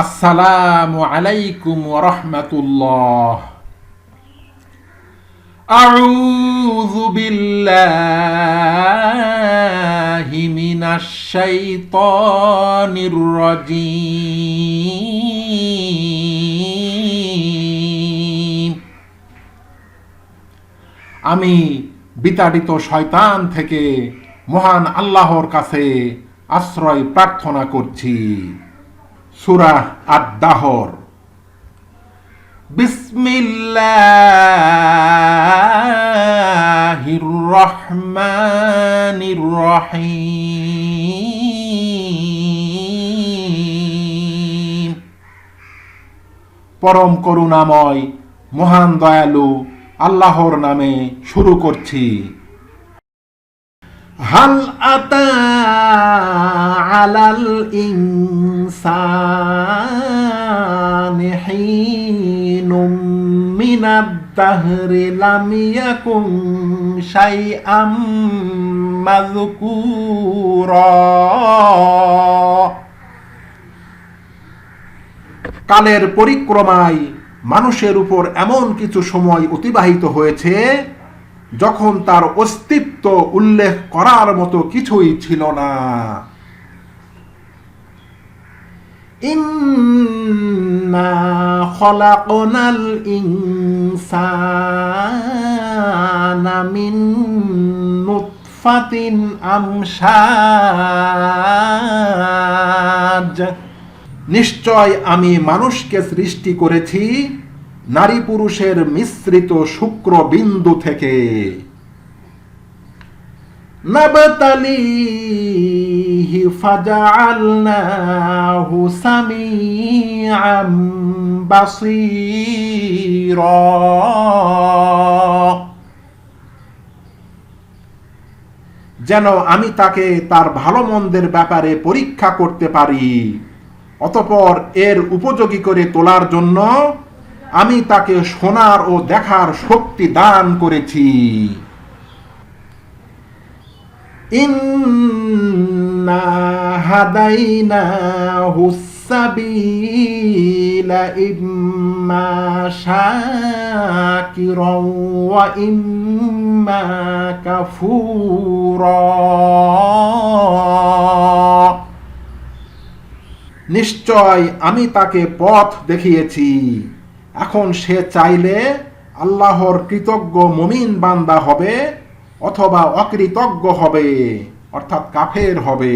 আসসালামু আলাইকুম রহমতুল্লাহ أعوذ بالله من الشيطان الرجيم আমি বিতাড়িত শয়তান থেকে মহান আল্লাহর কাছে আশ্রয় প্রার্থনা করছি সুরা আদ-দাহর। বিসমিল্লাহির রহমানির রহিম পরম করুণাময় মহান দয়ালু আল্লাহর নামে শুরু করছি। হাল আতা আলাল ইনসানি হিনুম মিনাদ দাহরি লাম ইয়াকুন শাইআম মাযকুরা। কালের পরিক্রমায় মানুষের উপর এমন কিছু সময় অতিবাহিত হয়েছে যখন তার অস্তিত্ব উল্লেখ করার মতো কিছুই ছিল না। নিশ্চয় আমি মানুষকে সৃষ্টি করেছি নারী পুরুষের মিশ্রিত শুক্র বিন্দু থেকে। যেন আমি তাকে তার ভালো মন্দের ব্যাপারে পরীক্ষা করতে পারি, অতপর এর উপযোগী করে তোলার জন্য আমি তাকে শোনার ও দেখার শক্তি দান করেছি। ইম্মা নিশ্চয় আমি তাকে পথ দেখিয়েছি। এখন সে চাইলে আল্লাহর কৃতজ্ঞ মমিন বান্দা হবে অথবা অকৃতজ্ঞ হবে অর্থাৎ কাফের হবে।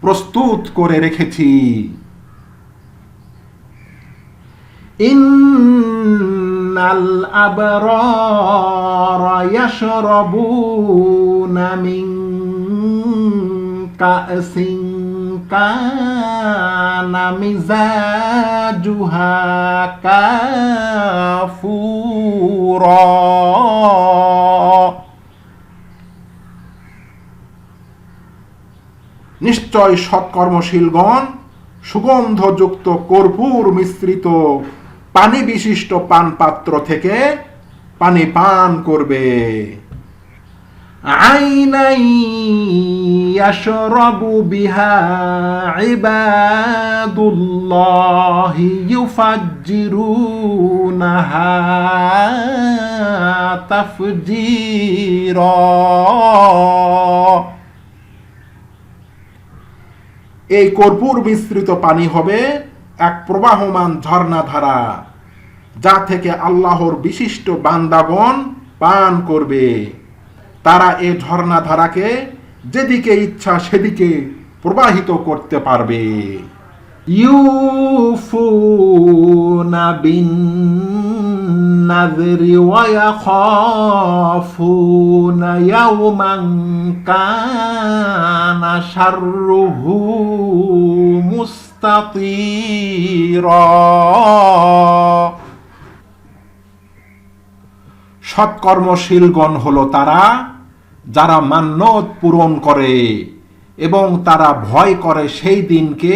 প্রস্তুত করে রেখেছি। ইন্নাল আবরারা ইয়াশরাবুনা মিন কাসিন কানা মিজাজুহা কাফুরা। নিশ্চয় সৎকর্মশীলগণ সুগন্ধযুক্ত কর্পূর মিশ্রিত পানি বিশিষ্ট পান পাত্র থেকে পানি পান করবে। আইনাই ইয়াশরাবু বিহা ইবাদুল্লাহি ইউফাজ্জিরুনাহা তাফজিরা। এই কর্পূর মিশ্রিত পানি হবে এক প্রবাহমান ঝর্ণাধারা যা থেকে আল্লাহর বিশিষ্ট বান্দাগণ পান করবে। তারা এ ঝর্ণাধারাকে যেদিকে ইচ্ছা সেদিকে প্রবাহিত করতে পারবে। يوفون بالنذر ويخافون يوما كان شره مستطيرا সৎকর্মশীলগণ হলো তারা যারা মান্যত পূরণ করে এবং তারা ভয় করে সেই দিনকে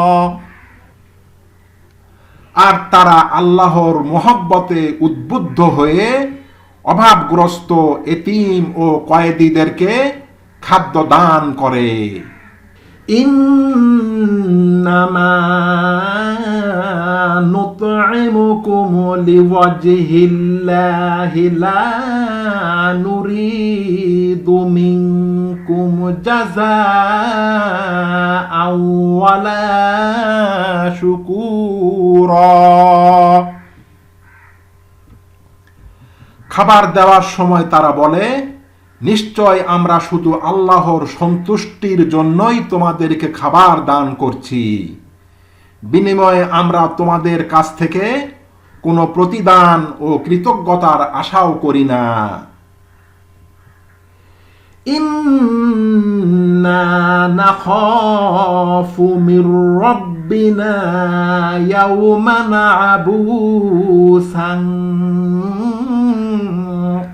আর তারা আল্লাহর মোহব্বতে উদ্বুদ্ধ হয়ে অভাবগ্রস্ত এতিম ও কয়েদিদেরকে খাদ্য দান করে। নুতইমুকুম লিওয়াজহিল্লাহি লা নুরিদু মিনকুম জাযাআও ওয়ালা শুকুরা খাবার দেওয়ার সময় তারা বলে, নিশ্চয় আমরা শুধু আল্লাহর সন্তুষ্টির জন্যই তোমাদেরকে খাবার দান করছি। বিনিময়ে আমরা তোমাদের কাছ থেকে কোনো প্রতিদান ও কৃতজ্ঞতার আশাও করি না। إنا نخاف من ربنا يوما عبوسا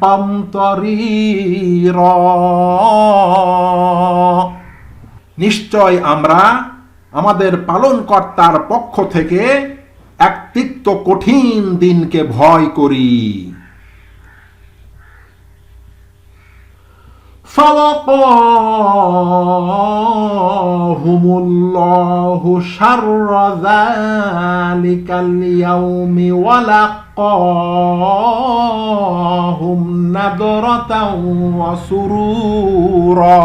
قمطريرا নিশ্চয় আমরা আমাদের পালনকর্তার পক্ষ থেকে এক তিক্ত কঠিন দিনকে ভয় করি فوقاهم الله شر ذلك اليوم ولقاهم نضرة وسرورا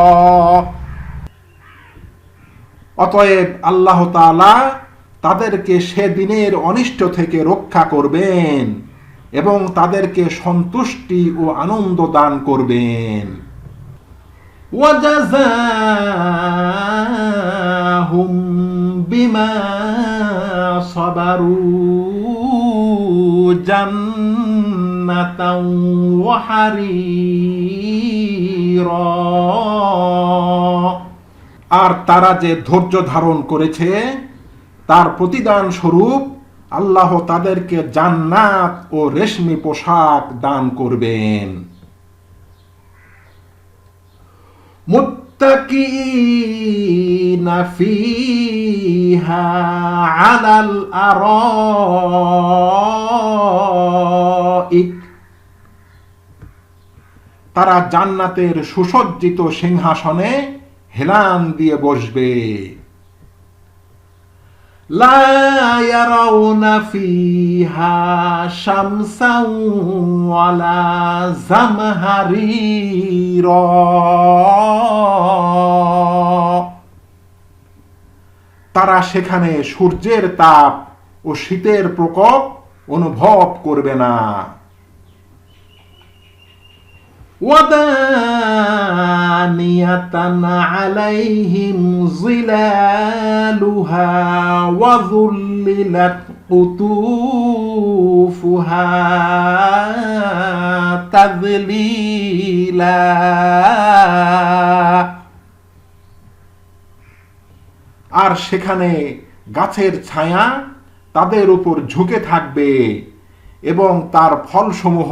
অতএব আল্লাহ তাআলা তাদেরকে সেদিনের অনিষ্ট থেকে রক্ষা করবেন এবং তাদেরকে সন্তুষ্টি ও আনন্দ দান করবেন وجزاهم بما صبروا جنة وحريرا আর তারা যে ধৈর্য ধারণ করেছে তার প্রতিদান স্বরূপ আল্লাহ তাদেরকে জান্নাত ও রেশমি পোশাক দান করবেন متكئين فيها على الأرائك তারা জান্নাতের সুসজ্জিত সিংহাসনে হেলান দিয়ে বসবে لا يرون فيها شمسا ولا زمهريرا তারা সেখানে সূর্যের তাপ ও শীতের প্রকোপ অনুভব করবে না ودانية عليهم ظلالها وذللت قطوفها تذليلا আর সেখানে গাছের ছায়া তাদের উপর ঝুঁকে থাকবে এবং তার ফলসমূহ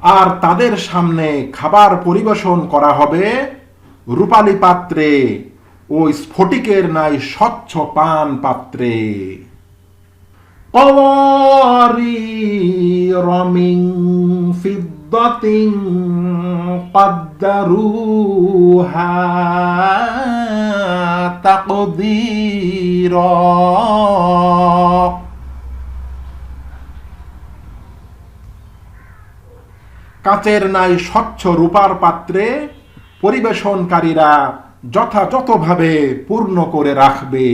আর তাদের সামনে খাবার পরিবেশন করা হবে রূপালী পাত্রে ও স্ফটিকের নাই স্বচ্ছ পান পাত্রে قوارير من فضة قدروها تقديرا কাচের নাই স্বচ্ছ রূপার পাত্রে পরিবেশনকারীরা যথাযথভাবে পূর্ণ করে রাখবে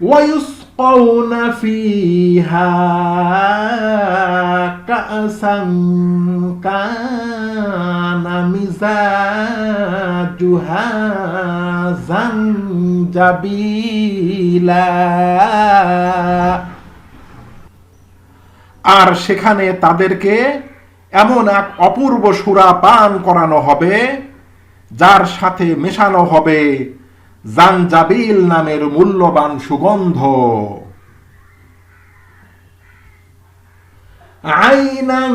ويسقون فيها كأسا كان مزاجها زنجبيلا আর সেখানে তাদেরকে এমন এক অপূর্ব সুরা পান করানো হবে, যার সাথে মেশানো হবে জানজাবিল নামের মূল্যবান সুগন্ধ। আইনাং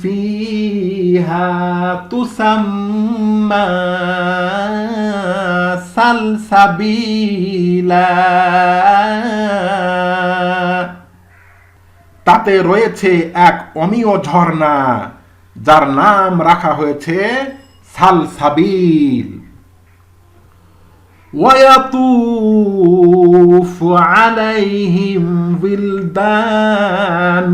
ফিহা সালসাবিলা। তাতে রয়েছে এক অমীয় ঝর্ণা যার নাম রাখা হয়েছে সালসাবিল ويطوف عليهم ولدان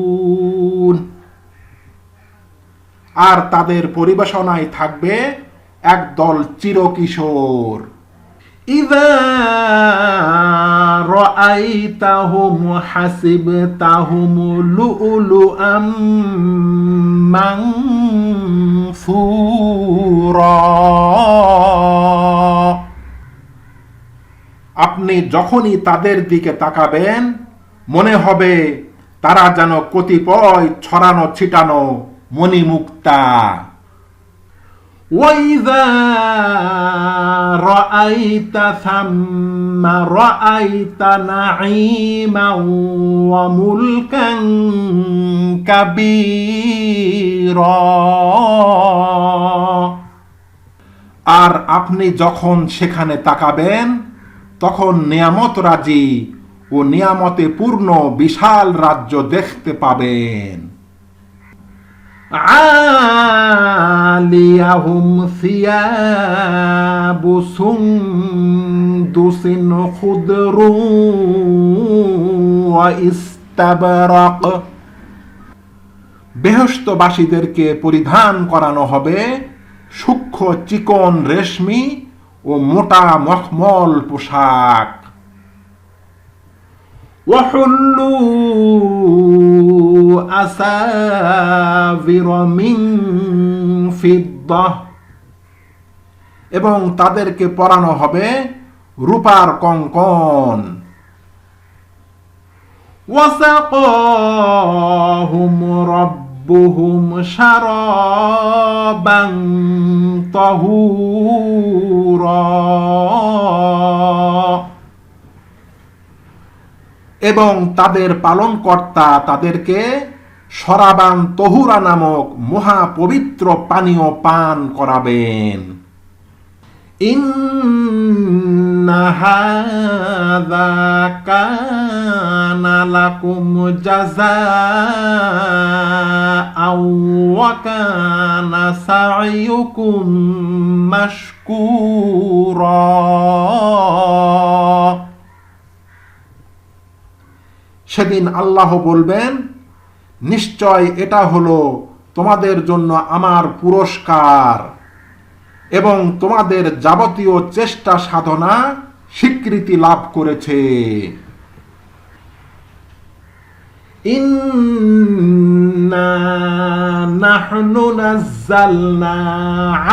مخلدون আর তাদের পরিবেশনায় থাকবে একদল চিরকিশোর إذا رأيتهم حسبتهم لؤلؤا منثورا আপনি যখনই তাদের দিকে তাকাবেন মনে হবে তারা যেন কতিপয় ছড়ানো ছিটানো মণিমুক্তা وإذا رأيت ثم رأيت نعيما وملكا كبيرا আর আপনি যখন সেখানে তাকাবেন তখন নিয়ামত রাজি ও নিয়ামতে পূর্ণ বিশাল রাজ্য দেখতে পাবেন عاليهم ثياب سندس خضر واستبرق বেহস্তবাসীদেরকে পরিধান করানো হবে সূক্ষ্ম চিকন রেশমি ও মোটা মখমল পোশাক وحلوا أساور من فضة এবং তাদেরকে পরানো হবে রূপার কঙ্কন وسقاهم ربهم شرابا طهورا এবং তাদের পালনকর্তা তাদেরকে সরাবান তহুরা নামক মহা পবিত্র পানীয় পান করাবেন। ইন্না কানা লাকুম জাযাআও ওয়া মাশকুরা। সেদিন আল্লাহ বলবেন, নিশ্চয় এটা হলো তোমাদের জন্য আমার পুরস্কার এবং তোমাদের যাবতীয় চেষ্টা সাধনা স্বীকৃতি লাভ করেছে। নাহনু নাজ্জালনা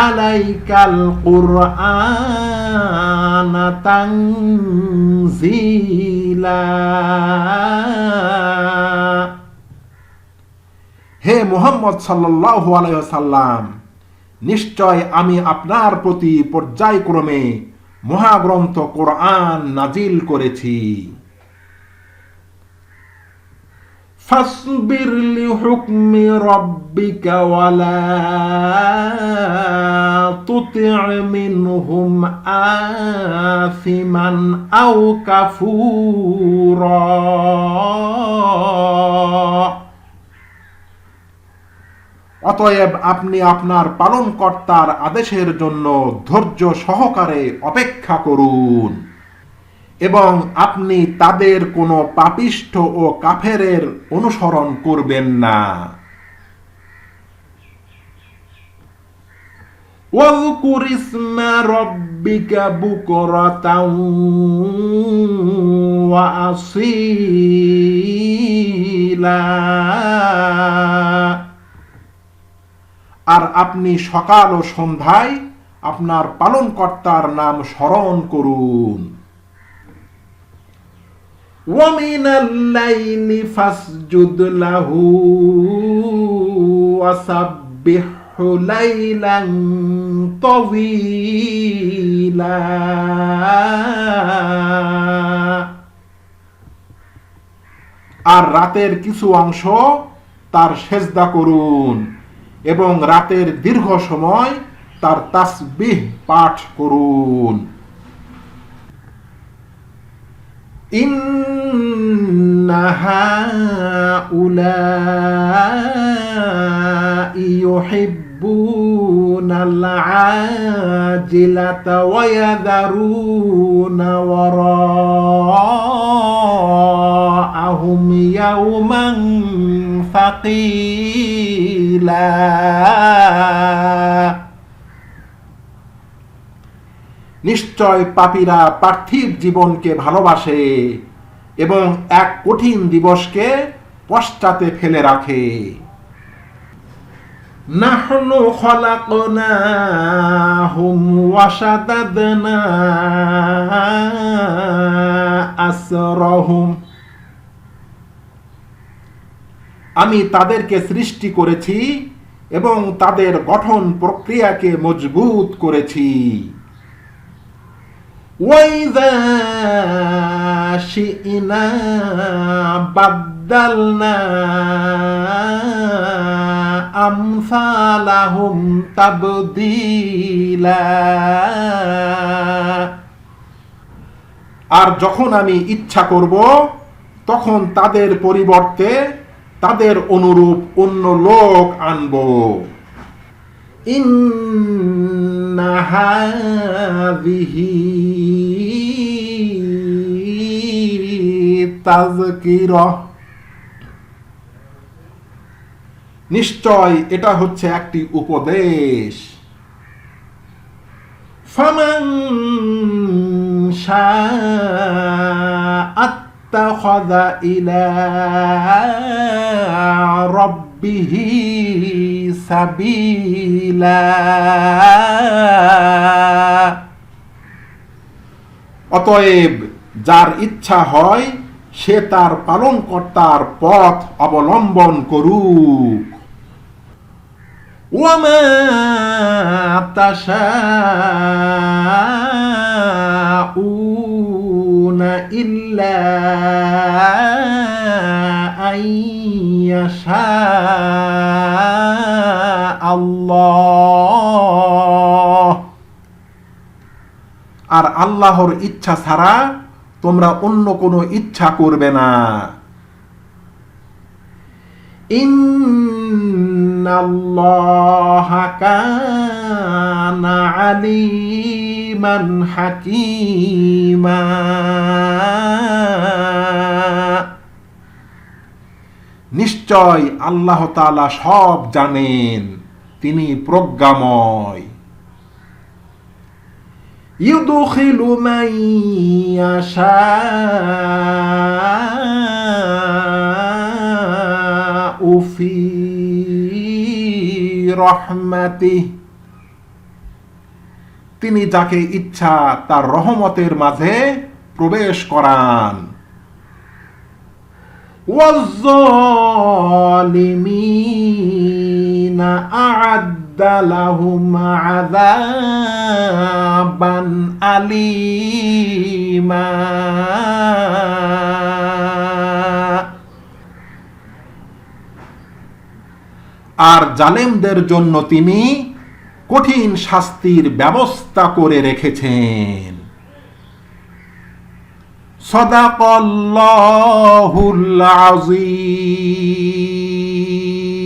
আলাইকাল কুরআনা। তানজিলা হে মোহাম্মদ সাল্লাহ আলাইসাল্লাম নিশ্চয় আমি আপনার প্রতি পর্যায়ক্রমে মহাগ্রন্থ কোরআন নাজিল করেছি। فاصبر لحكم ربك ولا تطع منهم آثما أو كفورا অতএব আপনি আপনার পালনকর্তার আদেশের জন্য ধৈর্য সহকারে অপেক্ষা করুন এবং আপনি তাদের কোনো পাপিষ্ঠ ও কাফেরের অনুসরণ করবেন না واذكر اسم ربك بكرة وأصيلا আর আপনি সকাল ও সন্ধ্যায় আপনার পালনকর্তার নাম স্মরণ করুন ومن الليل فاسجد له وسبحه ليلا طويلا আর রাতের কিছু অংশ তার সেজদা করুন এবং রাতের দীর্ঘ সময় তার তাসবিহ পাঠ করুন إن هؤلاء يحبون العاجلة ويذرون وراءهم يوما ثقيلا. নিশ্চয় পাপীরা পার্থিব জীবনকে ভালোবাসে এবং এক কঠিন দিবসকে পশ্চাতে ফেলে রাখে। নাহনু খলাকনাহুম ওয়াসাদাদনা আসরহুম। আমি তাদেরকে সৃষ্টি করেছি এবং তাদের গঠন প্রক্রিয়াকে মজবুত করেছি। وإذا شئنا بدلنا أمثالهم تبديلا আর যখন আমি ইচ্ছা করব তখন তাদের পরিবর্তে তাদের অনুরূপ অন্য লোক আনব إن هذه تذكرة নিশ্চয় এটা হচ্ছে একটি উপদেশ فمن شاء اتخذ إلى ربه سبيلا অতএব যার ইচ্ছা হয় সে তার পালনকর্তার পথ অবলম্বন করুক وما تشاءون إلا أن يشاء আল্লাহ আর আল্লাহর ইচ্ছা ছাড়া তোমরা অন্য কোনো ইচ্ছা করবে না। হাকিমা। নিশ্চয় আল্লাহ তালা সব জানেন। তিনি প্রজ্ঞাময় يدخل من يشاء في رحمته তিনি যাকে ইচ্ছা তার রহমতের মাঝে প্রবেশ করান والظالمين أعد لهم عذابا أليما আর জালেমদের জন্য তিনি কঠিন শাস্তির ব্যবস্থা করে রেখেছেন সদাকল্লাহুল আজিম